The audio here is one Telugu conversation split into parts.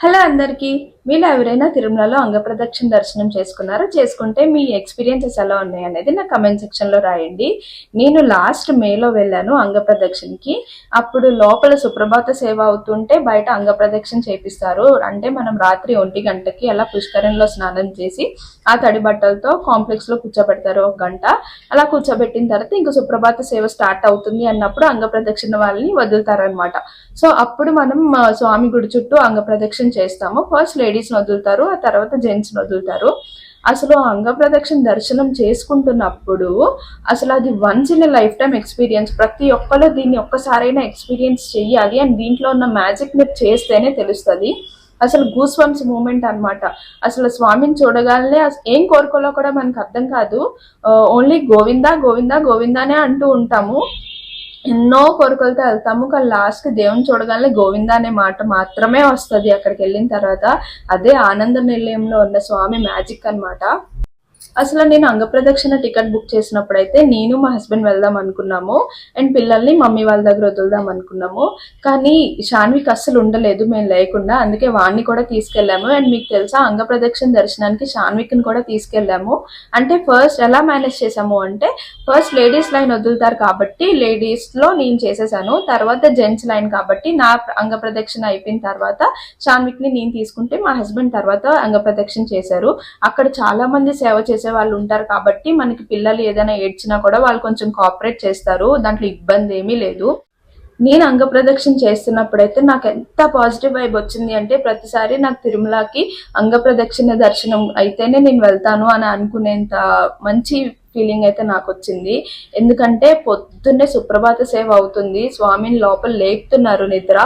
హలో అందరికీ మీలో ఎవరైనా తిరుమలలో అంగప్రదక్షిణ దర్శనం చేసుకున్నారో చేసుకుంటే మీ ఎక్స్పీరియన్సెస్ ఎలా ఉన్నాయి అనేది నా కమెంట్ సెక్షన్లో రాయండి. నేను లాస్ట్ మేలో వెళ్ళాను అంగప్రదక్షిణకి. అప్పుడు లోపల సుప్రభాత సేవ అవుతుంటే బయట అంగప్రదక్షిణ చేపిస్తారు. అంటే మనం రాత్రి ఒంటి గంటకి అలా పుష్కరంలో స్నానం చేసి ఆ తడి బట్టలతో కాంప్లెక్స్లో కూర్చోబెడతారు ఒక గంట. అలా కూర్చోబెట్టిన తర్వాత ఇంకా సుప్రభాత సేవ స్టార్ట్ అవుతుంది అన్నప్పుడు అంగప్రదక్షిణ వాళ్ళని వదులుతారనమాట సో అప్పుడు మనం స్వామి గుడి చుట్టూ అంగప్రదక్షిణ చేస్తాము. ఫస్ట్ లేడీస్ వదులుతారు ఆ తర్వాత జెంట్స్ వదులుతారు అసలు ఆ అంగప్రదక్షిణ దర్శనం చేసుకుంటున్నప్పుడు అసలు అది once in life time experience ప్రతి ఒక్కరు దీన్ని ఒక్కసారైనా ఎక్స్పీరియన్స్ చెయ్యాలి అండ్ దీంట్లో ఉన్న మ్యాజిక్ మీరు చేస్తేనే తెలుస్తుంది. అసలు గూస్ వంప్స్ మూమెంట్ అన్నమాట. అసలు స్వామిని చూడగానే ఏం కోరుకోలో కూడా మనకు అర్థం కాదు. ఓన్లీ గోవిందా గోవిందా గోవిందానే అంటూ ఉంటాము. ఎన్నో కోరికలతో వెళ్తాము కానీ లాస్ట్కి దేవుని చూడగానే గోవింద అనే మాట మాత్రమే వస్తది అక్కడికి వెళ్ళిన తర్వాత. అదే ఆనంద నిలయంలో ఉన్న స్వామి మ్యాజిక్ అన్నమాట. అసలు నేను అంగప్రదక్షిణ టికెట్ బుక్ చేసినప్పుడు అయితే నేను మా హస్బెండ్ వెళ్దాం అనుకున్నాము. అండ్ పిల్లల్ని మమ్మీ వాళ్ళ దగ్గర వదులుదాం అనుకున్నాము. కానీ షాన్విక్ అస్సలు ఉండలేదు మేము లేకుండా. అందుకే వాడిని కూడా తీసుకెళ్ళాము. అండ్ మీకు తెలుసా అంగప్రదక్షిణ దర్శనానికి షాన్విక్ని కూడా తీసుకెళ్ళాము. అంటే ఫస్ట్ ఎలా మేనేజ్ చేసాము అంటే ఫస్ట్ లేడీస్ లైన్ వదులుతారు కాబట్టి లేడీస్లో నేను చేసేసాను. తర్వాత జెంట్స్ లైన్ కాబట్టి నా అంగప్రదక్షిణ అయిపోయిన తర్వాత షాన్విక్ని నేను తీసుకుంటే మా హస్బెండ్ తర్వాత అంగప్రదక్షిణ చేశారు. అక్కడ చాలా మంది సేవ చేశారు చేసే వాళ్ళు ఉంటారు కాబట్టి మనకి పిల్లలు ఏదైనా ఏడ్చినా కూడా వాళ్ళు కొంచెం కోఆపరేట్ చేస్తారు. దాంట్లో ఇబ్బంది ఏమీ లేదు. నేను అంగప్రదక్షిణ చేస్తున్నప్పుడైతే నాకు ఎంత పాజిటివ్ వైబ్ వచ్చింది అంటే ప్రతిసారి నాకు తిరుమలకి అంగప్రదక్షిణ దర్శనం అయితేనే నేను వెళ్తాను అని అనుకునేంత మంచి ఫీలింగ్ అయితే నాకు వచ్చింది ఎందుకంటే పొద్దున్నే సుప్రభాత సేవ అవుతుంది. స్వామిని లోపల లేపుతున్నారు నిద్ర.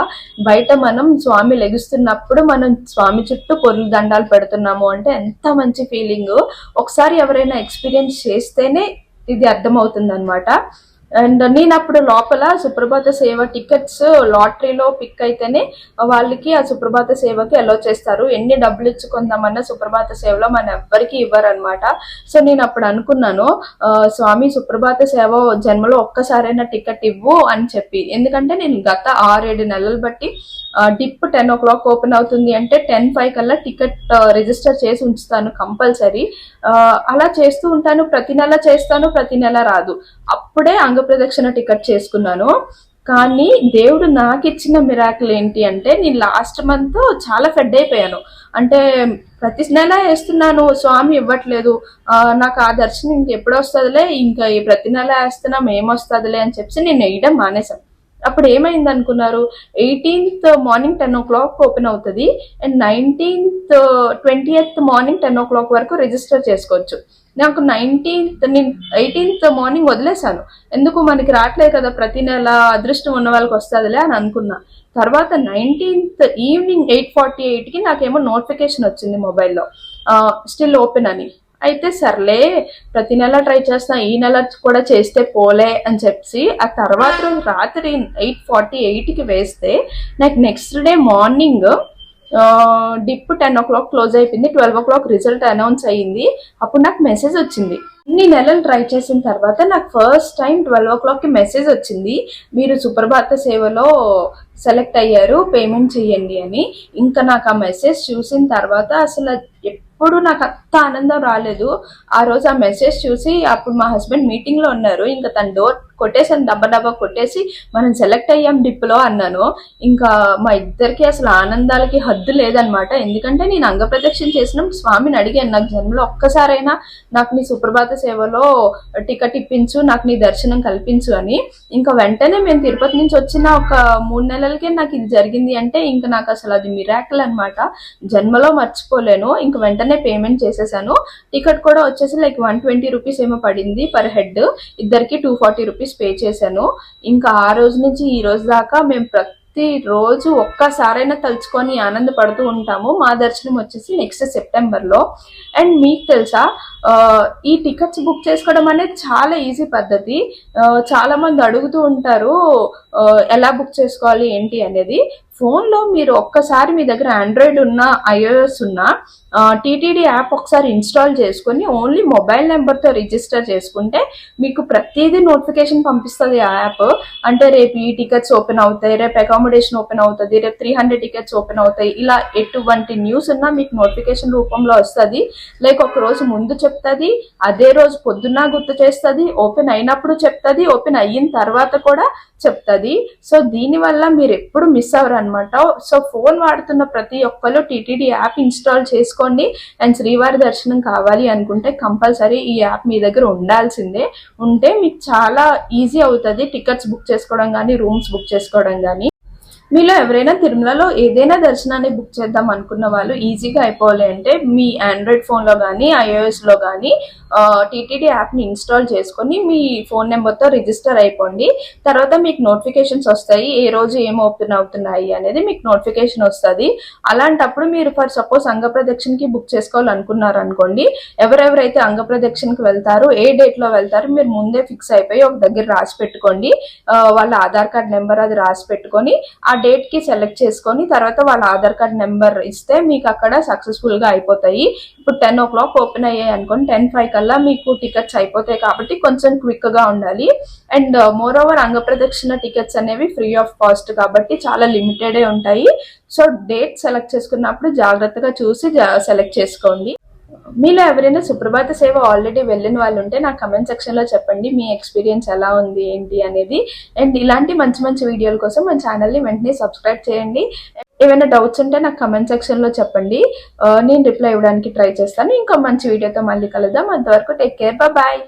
బయట మనం స్వామి లెగుస్తున్నప్పుడు మనం స్వామి చుట్టూ పొరులు దండాలు పెడుతున్నాము అంటే ఎంత మంచి ఫీలింగ్. ఒకసారి ఎవరైనా ఎక్స్పీరియన్స్ చేస్తేనే ఇది అర్థమవుతుంది అనమాట అండ్ నేను అప్పుడు లోపల సుప్రభాత సేవ టికెట్స్ లాటరీలో పిక్ అయితేనే వాళ్ళకి ఆ సుప్రభాత సేవకి అలో చేస్తారు. ఎన్ని డబ్బులు ఇచ్చుకుందామన్నా సుప్రభాత సేవలో మన ఎవ్వరికి ఇవ్వరనమాట సో నేను అప్పుడు అనుకున్నాను స్వామి సుప్రభాత సేవ జన్మలో ఒక్కసారైనా టికెట్ ఇవ్వు అని చెప్పి. ఎందుకంటే నేను గత ఆరేడు నెలలు బట్టి dip ten o'clock open అవుతుంది అంటే టెన్ ఫైవ్ కల్లా టికెట్ రిజిస్టర్ చేసి ఉంచుతాను కంపల్సరీ. అలా చేస్తూ ఉంటాను. ప్రతి నెల చేస్తాను ప్రతి నెల రాదు. అప్పుడే అంగ ప్రదక్షిణ టికెట్ చేసుకున్నాను. కానీ దేవుడు నాకు ఇచ్చిన మిరాకిల్ ఏంటి అంటే నేను లాస్ట్ మంత్ చాలా ఫెడ్ అయిపోయాను. అంటే ప్రతి నెల వేస్తున్నాను స్వామి ఇవ్వట్లేదు. నాకు ఆ దర్శనం ఇంకెప్పుడు వస్తుందిలే ఇంకా ఈ ప్రతి నెల వేస్తున్నాం ఏమొస్తుందిలే అని చెప్పి నేను వేయడం మానేశాను. అప్పుడు ఏమైంది అనుకున్నారు? Eighteenth morning ten o'clock open అవుతుంది. And nineteenth twenty morning ten o'clock వరకు రిజిస్టర్ చేసుకోవచ్చు. నాకు నైన్టీన్త్ నేను ఎయిటీన్త్ మార్నింగ్ వదిలేశాను. ఎందుకు మనకి రావట్లేదు కదా ప్రతి నెల అదృష్టం ఉన్న వాళ్ళకి వస్తుందిలే అని అనుకున్నా. తర్వాత నైన్టీన్త్ ఈవినింగ్ ఎయిట్ ఫార్టీ ఎయిట్కి నాకేమో నోటిఫికేషన్ వచ్చింది మొబైల్లో స్టిల్ ఓపెన్ అని. అయితే సర్లే ప్రతి నెల ట్రై చేస్తా ఈ నెల కూడా చేస్తే పోలే అని చెప్పి ఆ తర్వాత రోజు రాత్రి ఎయిట్ ఫార్టీ ఎయిట్కి వేస్తే నాకు next day morning dip ten o'clock close అయిపోయింది twelve o'clock result announce అయ్యింది. అప్పుడు నాకు మెసేజ్ వచ్చింది. ఇన్ని నెలలు ట్రై చేసిన తర్వాత నాకు ఫస్ట్ టైం ట్వెల్వ్ ఓ క్లాక్కి మెసేజ్ వచ్చింది. మీరు సుప్రభాత సేవలో సెలెక్ట్ అయ్యారు పేమెంట్ చేయండి అని. ఇంకా నాకు ఆ మెసేజ్ చూసిన తర్వాత అసలు ఎప్పుడు నాకు అంత ఆనందం రాలేదు. ఆ రోజు ఆ మెసేజ్ చూసి అప్పుడు మా హస్బెండ్ మీటింగ్లో ఉన్నారు. ఇంకా తన డోర్ కొట్టేసాను డబ్బా డబ్బా కొట్టేసి మనం సెలెక్ట్ అయ్యాం డిప్లో అన్నాను. ఇంకా మా ఇద్దరికి అసలు ఆనందాలకి హద్దు లేదనమాట. ఎందుకంటే నేను అంగప్రదక్షిణ చేసిన. స్వామిని అడిగాను నాకు జన్మలో ఒక్కసారైనా నాకు నీ సుప్రభాత సేవలో టికెట్ ఇప్పించు నాకు నీ దర్శనం కల్పించు అని. ఇంకా వెంటనే మేము తిరుపతి నుంచి వచ్చిన ఒక మూడు నెలలకే నాకు ఇది జరిగింది అంటే ఇంకా నాకు అసలు అది మిరాకల్ అన్నమాట జన్మలో మర్చిపోలేను. ఇంకా వెంటనే పేమెంట్ చేసేసాను. టికెట్ కూడా వచ్చేసి లైక్ వన్ ట్వంటీ రూపీస్ ఏమో పడింది పర్ హెడ్. ఇద్దరికి టూ ఫార్టీ రూపీస్ పే చేశాను. ఇంకా ఆ రోజు నుంచి ఈ రోజు దాకా మేము ప్రతి రోజు ఒక్కసారైనా తలుచుకొని ఆనందపడుతూ ఉంటాము. మా దర్శనం వచ్చేసి నెక్స్ట్ సెప్టెంబర్లో. అండ్ మీకు తెలుసా ఈ టికెట్స్ బుక్ చేసుకోవడం అనేది చాలా ఈజీ పద్ధతి. చాలామంది చాలా మంది అడుగుతూ ఉంటారు ఎలా బుక్ చేసుకోవాలి ఏంటి అనేది. ఫోన్లో మీరు ఒక్కసారి మీ దగ్గర ఆండ్రాయిడ్ ఉన్నా ఐఓఎస్ ఉన్నా టీటీడీ యాప్ ఒకసారి ఇన్స్టాల్ చేసుకొని ఓన్లీ మొబైల్ నెంబర్తో రిజిస్టర్ చేసుకుంటే మీకు ప్రతిదీ నోటిఫికేషన్ పంపిస్తుంది ఆ యాప్. అంటే రేపు ఈ టికెట్స్ ఓపెన్ అవుతాయి రేపు అకామిడేషన్ ఓపెన్ అవుతుంది రేపు త్రీ హండ్రెడ్ టికెట్స్ ఓపెన్ అవుతాయి. ఇలా ఎటువంటి న్యూస్ ఉన్నా మీకు నోటిఫికేషన్ రూపంలో వస్తుంది. లైక్ ఒక రోజు ముందు చెప్తుంది అదే రోజు పొద్దున్న గుర్తు చేస్తుంది ఓపెన్ అయినప్పుడు చెప్తుంది ఓపెన్ అయిన తర్వాత కూడా చెప్తుంది. సో దీనివల్ల మీరు ఎప్పుడు మిస్ అవ్వరు అనమాట సో ఫోన్ వాడుతున్న ప్రతి ఒక్కరు టీటీడీ యాప్ ఇన్స్టాల్ చేసుకో చేసుకోండి అండ్ శ్రీవారి దర్శనం కావాలి అనుకుంటే కంపల్సరీ ఈ యాప్ మీ దగ్గర ఉండాల్సిందే. ఉంటే మీకు చాలా ఈజీ అవుతుంది. టికెట్స్ బుక్ చేసుకోవడం కానీ రూమ్స్ బుక్ చేసుకోవడం కానీ మీలో ఎవరైనా తిరుమలలో ఏదైనా దర్శనాన్ని బుక్ చేద్దాం అనుకున్న వాళ్ళు ఈజీగా అయిపోవాలి అంటే మీ ఆండ్రాయిడ్ ఫోన్లో కానీ ఐఓఎస్లో కానీ టీటీడీ యాప్ని ఇన్స్టాల్ చేసుకొని మీ ఫోన్ నెంబర్తో రిజిస్టర్ అయిపోండి. తర్వాత మీకు నోటిఫికేషన్స్ వస్తాయి ఏ రోజు ఏం ఓపెన్ అవుతున్నాయి అనేది మీకు నోటిఫికేషన్ వస్తుంది. అలాంటప్పుడు మీరు ఫర్ సపోజ్ అంగ ప్రదక్షిణకి బుక్ చేసుకోవాలనుకున్నారు అనుకోండి ఎవరెవరైతే అంగ ప్రదక్షిణకి వెళ్తారో ఏ డేట్లో వెళ్తారో మీరు ముందే ఫిక్స్ అయిపోయి ఒక దగ్గర రాసి పెట్టుకోండి. వాళ్ళ ఆధార్ కార్డ్ నెంబర్ అది రాసి పెట్టుకొని ఆ డేట్కి సెలెక్ట్ చేసుకొని తర్వాత వాళ్ళ ఆధార్ కార్డ్ నెంబర్ ఇస్తే మీకు అక్కడ సక్సెస్ఫుల్గా అయిపోతాయి. ఇప్పుడు టెన్ ఓ క్లాక్ ఓపెన్ అయ్యాయి అనుకోండి టెన్ ఫైవ్ కల్లా మీకు టికెట్స్ అయిపోతాయి కాబట్టి కొంచెం క్విక్గా ఉండాలి. అండ్ uh, మోర్ ఓవర్ అంగ ప్రదక్షిణ టికెట్స్ అనేవి ఫ్రీ ఆఫ్ కాస్ట్ కాబట్టి చాలా లిమిటెడ్ ఉంటాయి. సో డేట్ సెలెక్ట్ చేసుకున్నప్పుడు జాగ్రత్తగా చూసి సెలెక్ట్ చేసుకోండి. మీలో ఎవరైనా సుప్రభాత సేవ ఆల్రెడీ వెళ్ళిన వాళ్ళు ఉంటే నాకు కమెంట్ సెక్షన్లో చెప్పండి మీ ఎక్స్పీరియన్స్ ఎలా ఉంది ఏంటి అనేది. అండ్ ఇలాంటి మంచి మంచి వీడియోల కోసం మన ఛానల్ని వెంటనే సబ్స్క్రైబ్ చేయండి. ఏమైనా డౌట్స్ ఉంటే నాకు కమెంట్ సెక్షన్లో చెప్పండి. Uh, నేను రిప్లై ఇవ్వడానికి ట్రై చేస్తాను. ఇంకో మంచి వీడియోతో మళ్ళీ కలుద్దాం. అంతవరకు టేక్ కేర్ బాయ్